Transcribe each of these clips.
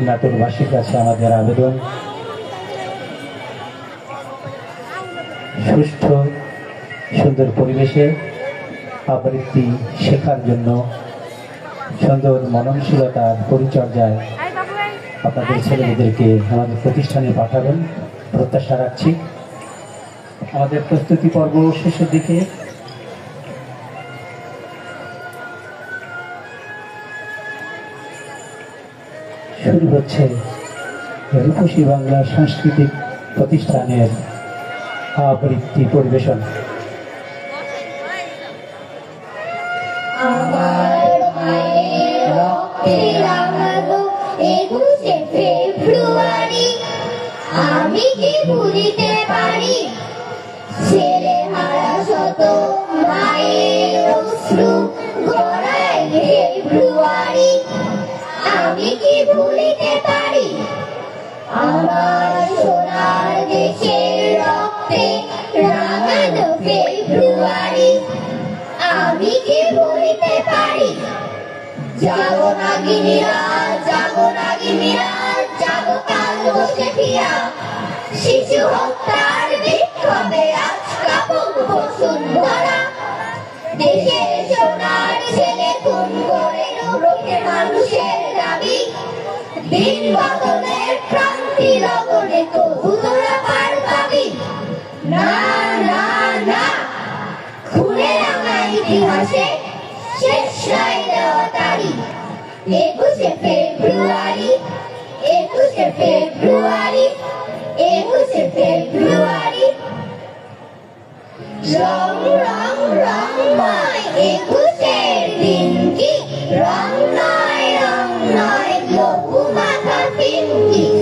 নাটোরবাসীর কাছে আমাদের আবেদন। সুষ্ঠ সুন্দর পরিবেশে আবৃত্তি শেখার জন্য সুন্দর মননশীলতার পরিচর্যায় আপনাদের ছেলেমেয়েদেরকে আমাদের প্রতিষ্ঠানে পাঠাবেন। প্রত্যাশা রাখছি। আমাদের প্রস্তুতি পর্ব শেষের দিকে হচ্ছে রূপসী বাংলা সাংস্কৃতিক প্রতিষ্ঠানের আবৃত্তি পরিবেশন। আমি কি ভুলিতে দেশের রক্তে রাঙানো ফেব্রুয়ারি আমি কি ভুলিতে পারি? জাগো নাগিনীরা জাগো নাগিনীরা জাগো কাল বসে ফিরা। শিশু হত্যার বিক্ষোভে আজ কাপড় বসুন্ধরা। দেশের সোনার ছেলে, খুন করে রোখে মানুষের দাবি। দিন বদলের ক্রান্তি লগনে তবু なななこれらがェきシャイの渡りエブセフェブルアリ。エブセフェブルアリ。エブセフェブルアリ。ロンロンロンマイエブセリンキロンノイロンノイヨブマカピンキ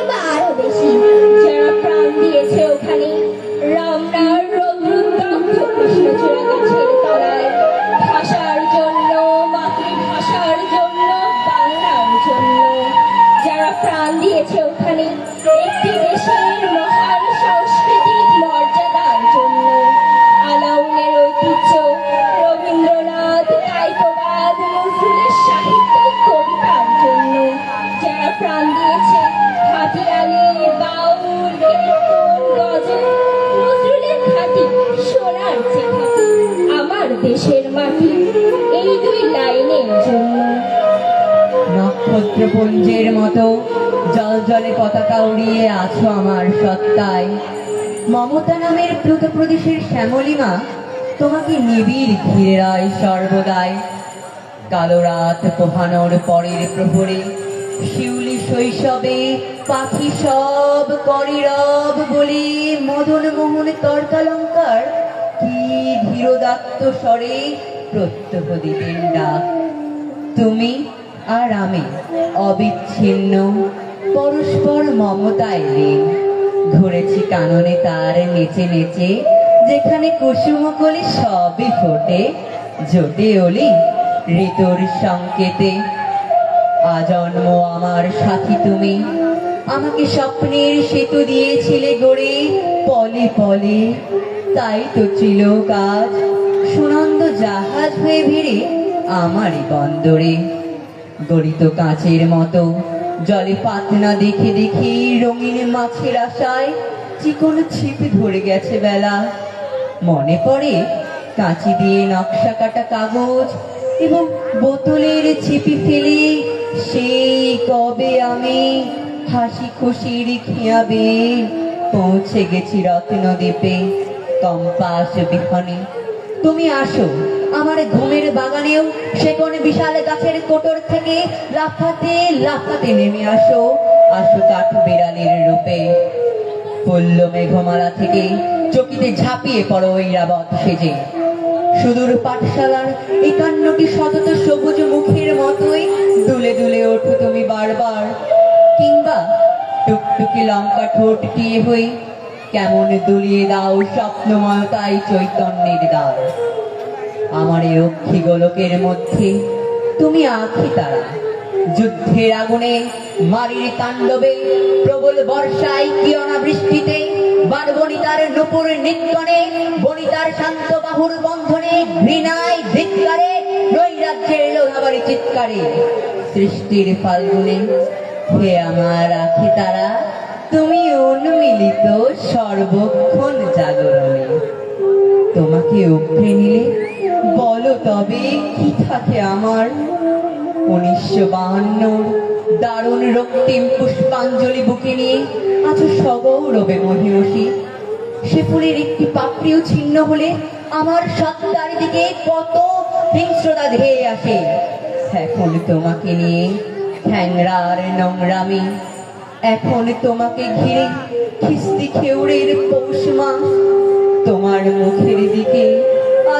কিংবা আরও বেশি যারা প্রাণ দিয়েছে ওখানে রমনার রৌদ্রদগ্ধ কৃষ্ণচূড়া গাছের তলায়। ভাষার জন্য, মাতৃভাষার জন্য, বাংলার জন্য। যারা প্রাণ দিয়েছে ওখানে নক্ষত্রপুঞ্জের মতো জল জলে পতাকা উড়িয়ে আছো আমার সত্তায়। মমতা নামের প্লুত প্রদেশের শ্যামলিমা তোমাকে নিবিড় ঘিরে রয় সর্বদাই। কালো রাত পোহানোর পরের প্রহরে শিউলি শৈশবে পাখি সব করে রব বলে মদন মোহন তর্কালঙ্কার কি ধীরদাত্ত স্বরে প্রত্যহ দিতেন ডাক। তুমি আর আমি অবিচ্ছিন্ন পরস্পর মমতায় লীন। ঘুরেছি কাননে তার নেচে নেচে, যেখানে কুসুমকলি সবই ফোটে, জোটে অলি ঋতুর সংকেতে। আজন্ম আমার সাথী তুমি, আমাকে স্বপ্নের সেতু দিয়েছিলে গড়ে পলে পলে। তাই তো ছিল কাজ সুনন্দ জাহাজ হয়ে ভিড়ে আমারই বন্দরে। গড়িত কাঁচের মতো। জলে পাতনা দেখে দেখে রঙিন মাছের আশায় চিকন ছিপ ধরে গেছে বেলা। মনে পড়ে কাঁচি দিয়ে নকশা কাটা কাগজ এবং বোতলের ছিপি ফেলে, সেই কবে আমি হাসি খুশির খেয়াবে পৌঁছে গেছি রত্নদ্বীপে কম্পাস বিহনে তুমি আসো। আমার ঘুমের বাগানেও সে কোন বিশাল গাছের কোটর থেকে লাফাতে লাফাতে নেমে আসো। আসো কাঠ বিড়ালের রূপে। পল্ল মেঘমালা থেকে চকিতে ঝাঁপিয়ে পড়ো ঐরাবত সেজে। সুদূর পাঠশালার একান্নটি শতত সবুজ মুখের মতোই দুলে দুলে ওঠো তুমি বারবার। কিংবা টুকটুকি লঙ্কা ঠোঁট টিয়ে হই, কেমন দুলিয়ে দাও স্বপ্নময়তাই চৈতন্যের দ্বার। আমার এই অক্ষি গোলকের মধ্যে। তুমি আখি তারা। যুদ্ধের আগুনে মারির তাণ্ডবে প্রবল বর্ষায় কিরণা বৃষ্টিতে বার বনিতার নুপুর নিত্যনে বনিতার শান্ত বাহুর বন্ধনে ঘৃণায় ধিক্কারে নৈরাজ্যের লোহাবারি চিৎকারে সৃষ্টির ফাল্গুনে হে আমার আখি তারা, তুমি উন্মিলিত সর্বক্ষণ জাগরণে। তোমাকে উপড়ে নিলে বলো তবে কি থাকে আমার? উনিশশো বাহান্ন দারুণ রক্তিম পুষ্পাঞ্জলি বুকে নিয়ে আজ সগৌরবে মহিমসী। সে ফুলের একটি পাপড়িও ছিন্ন হলে আমার সত্তার দিকে কত হিংস্রতা ধেয়ে আসে। এখন তোমাকে নিয়ে ঠ্যাংরার নোংরামি, এখন তোমাকে ঘিরে খিস্তি খেউড়ের পৌষ তোমার মুখের দিকে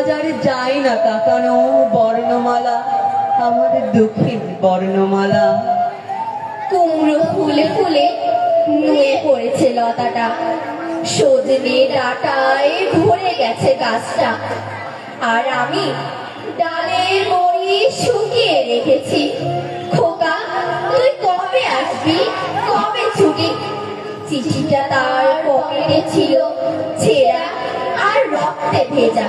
আজ আর যায় না তাকানো বর্ণমালা, আমাদের দুঃখের বর্ণমালা। কুমড়ো ফুলে ফুলে নুয়ে পড়েছে লতাটা। সজনে ডাটায় ভরে গেছে গাছটা। আর আমি ডালের বড়ি শুকিয়ে রেখেছি। খোকা, তুই কবে আসবি? কবে ছুটি? চিঠিটা তার পকেটে ছিল, ছেঁড়া আর রক্তে ভেজা।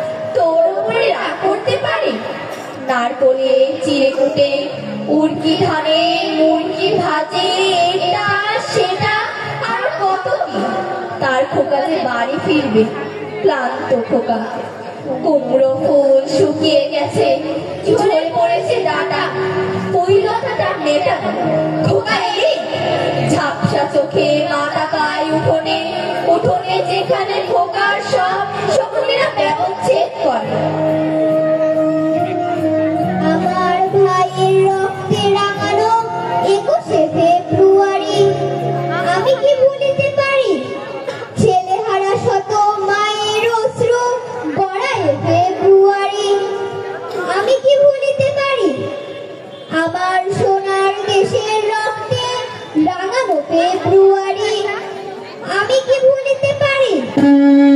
তোর উপরে রাগ করতে পারি। নারকলে চিড়ে কুটে উড়কি ধানে, মুরগি ভাজে, এটা, সেটা, আর কত কি? তার খোকা যে বাড়ি ফিরবে, ক্লান্ত খোকা। কুমড়ো ফুল শুকিয়ে গেছে, ঝরে পড়েছে ডাটা। ওই লতাটা নেটা খোকা এলি? ঝাপসা চোখে মাথা উঠোনে উঠোনে যেখানে খোকার সব শকুনেরা ব্যবচ্ছেদ করে। আমার ভাইয়ের রক্তে একুশে আমি কি পারি? ছেলে হারা শত ফেব্রুয়ারি, আমি কি পারি? আমার সোনার দেশের রক্তে রাঙানো ফেব্রুয়ারি। পারি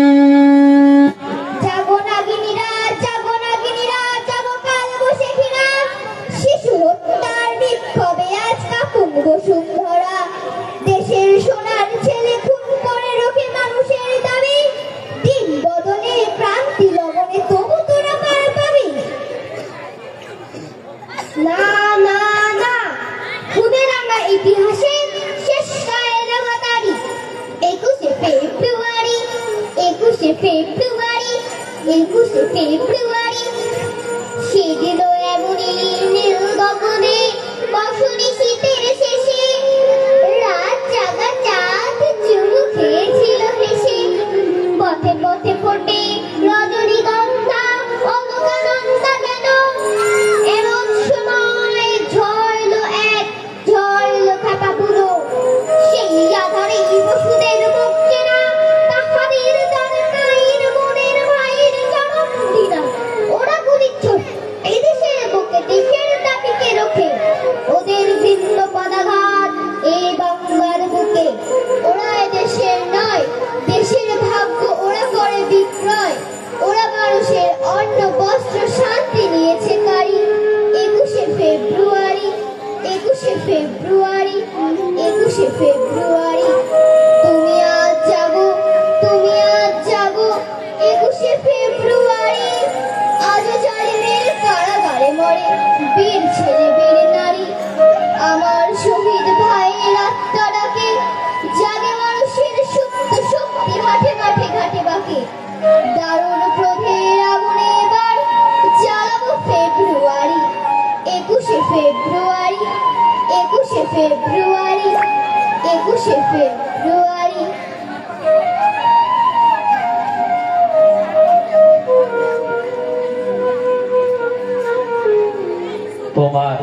তোমার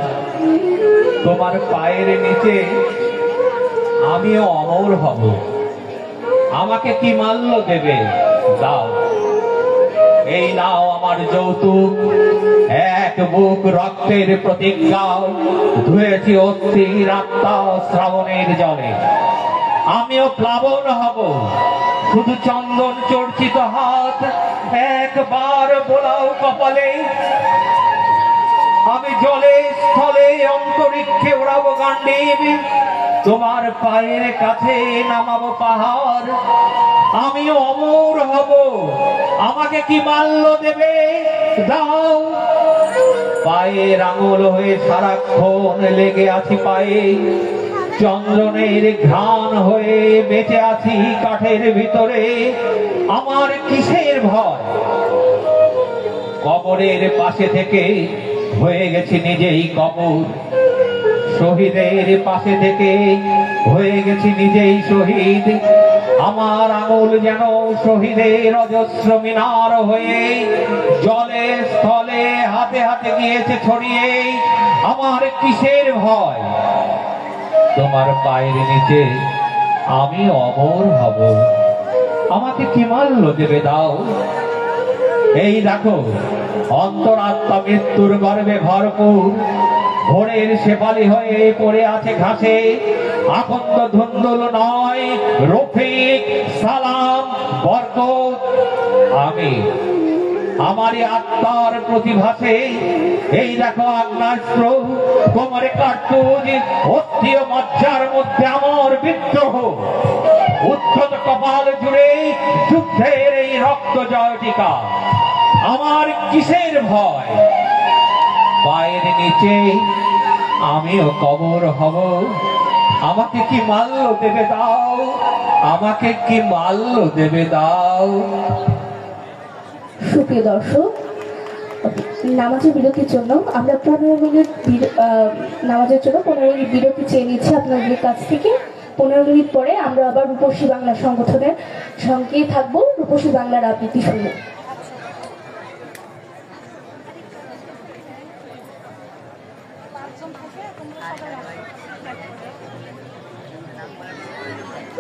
তোমার পায়ের নিচে আমিও অমর হব। আমাকে কি মাল্য দেবে? দাও। এই নাও আমার যৌতুক। এক বুক রক্তের প্রতিজ্ঞা। ধুয়েছি অস্থির আত্মা শ্রাবণের জলে। আমিও প্লাবন হব। শুধু চন্দন চর্চিত হাত। একবার বোলাও কপালে। আমি জলে স্থলে অন্তরিক্ষে ওড়াবো গান্ডীব। তোমার পায়ের কাছে নামাবো পাহাড়। আমি অমর হব। আমাকে কি মাল্য দেবে? দাও। পায়ের আঙুল হয়ে সারাক্ষণ লেগে আছি পায়ে। চন্দ্রনের ঘ্রাণ হয়ে বেঁচে আছি কাঠের ভিতরে। আমার কিসের ভয়? কবরের পাশে থেকে হয়ে গেছি নিজেই কবর। শহীদের পাশে থেকে হয়ে গেছি নিজেই শহীদ। আমার আঙুল যেন শহীদের অজস্র মিনার হয়ে জলে স্থলে হাতে হাতে গিয়েছে ছড়িয়ে। আমার কিসের ভয়? তোমার পায়ের নিচে আমি অমর হব। আমাকে কি মাল্য দেবে দাও? এই দেখো অন্তরাত্মা মৃত্যুর গর্ভে ভরপুর। ভোরের শেপালি হয়ে পড়ে আছে ঘাসে। আকন্দ ধুন্দুল নয়। রফিক, সালাম বর্গ আমি, আমারই আত্মার প্রতিভাসে। এই দেখো আগ্নাস্ত্র কোমরে কার্তুজ অস্থির মজ্জার মধ্যে আমার বিদ্রোহ। উদ্ধত কপাল জুড়ে যুদ্ধের এই রক্ত জয়টিকা। আমার কিসের ভয়? পায়ের নিচে আমিও কবর হব। আমাকে কি মাল্য দেবে দাও? আমাকে কি মাল্য দেবে দাও? সুপ্রিয় দর্শক, নামাজের বিরতির জন্য আমরা পনেরো মিনিট নামাজের জন্য পনেরো মিনিট বিরতি চেয়ে নিচ্ছি আপনাদের কাছ থেকে। পনেরো মিনিট পরে আমরা আবার রূপসী বাংলা সংগঠনের সঙ্গে থাকব। রূপসী বাংলার আবৃত্তি শুনব।